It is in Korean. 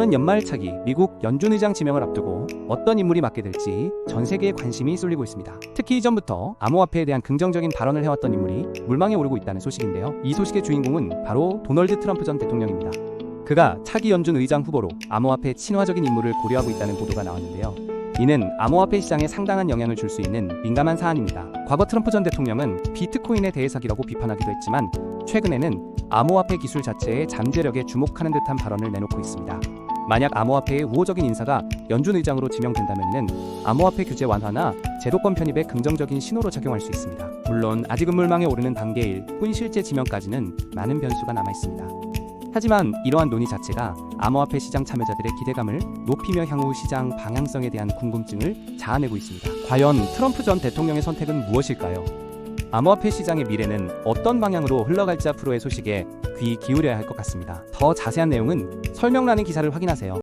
오는 연말차기 미국 연준 의장 지명을 앞두고 어떤 인물이 맡게 될지 전 세계에 관심이 쏠리고 있습니다. 특히 이전부터 암호화폐에 대한 긍정적인 발언을 해왔던 인물이 물망에 오르고 있다는 소식인데요. 이 소식의 주인공은 바로 도널드 트럼프 전 대통령입니다. 그가 차기 연준 의장 후보로 암호화폐 친화적인 인물을 고려하고 있다는 보도가 나왔는데요. 이는 암호화폐 시장에 상당한 영향을 줄 수 있는 민감한 사안입니다. 과거 트럼프 전 대통령은 비트코인에 대해 사기라고 비판하기도 했지만 최근에는 암호화폐 기술 자체의 잠재력에 주목하는 듯한 발언을 내놓고 있습니다. 만약 암호화폐의 우호적인 인사가 연준 의장으로 지명된다면은 암호화폐 규제 완화나 제도권 편입에 긍정적인 신호로 작용할 수 있습니다. 물론 아직은 물망에 오르는 단계일 뿐 실제 지명까지는 많은 변수가 남아 있습니다. 하지만 이러한 논의 자체가 암호화폐 시장 참여자들의 기대감을 높이며 향후 시장 방향성에 대한 궁금증을 자아내고 있습니다. 과연 트럼프 전 대통령의 선택은 무엇일까요? 암호화폐 시장의 미래는 어떤 방향으로 흘러갈지 앞으로의 소식에 귀 기울여야 할 것 같습니다. 더 자세한 내용은 설명란의 기사를 확인하세요.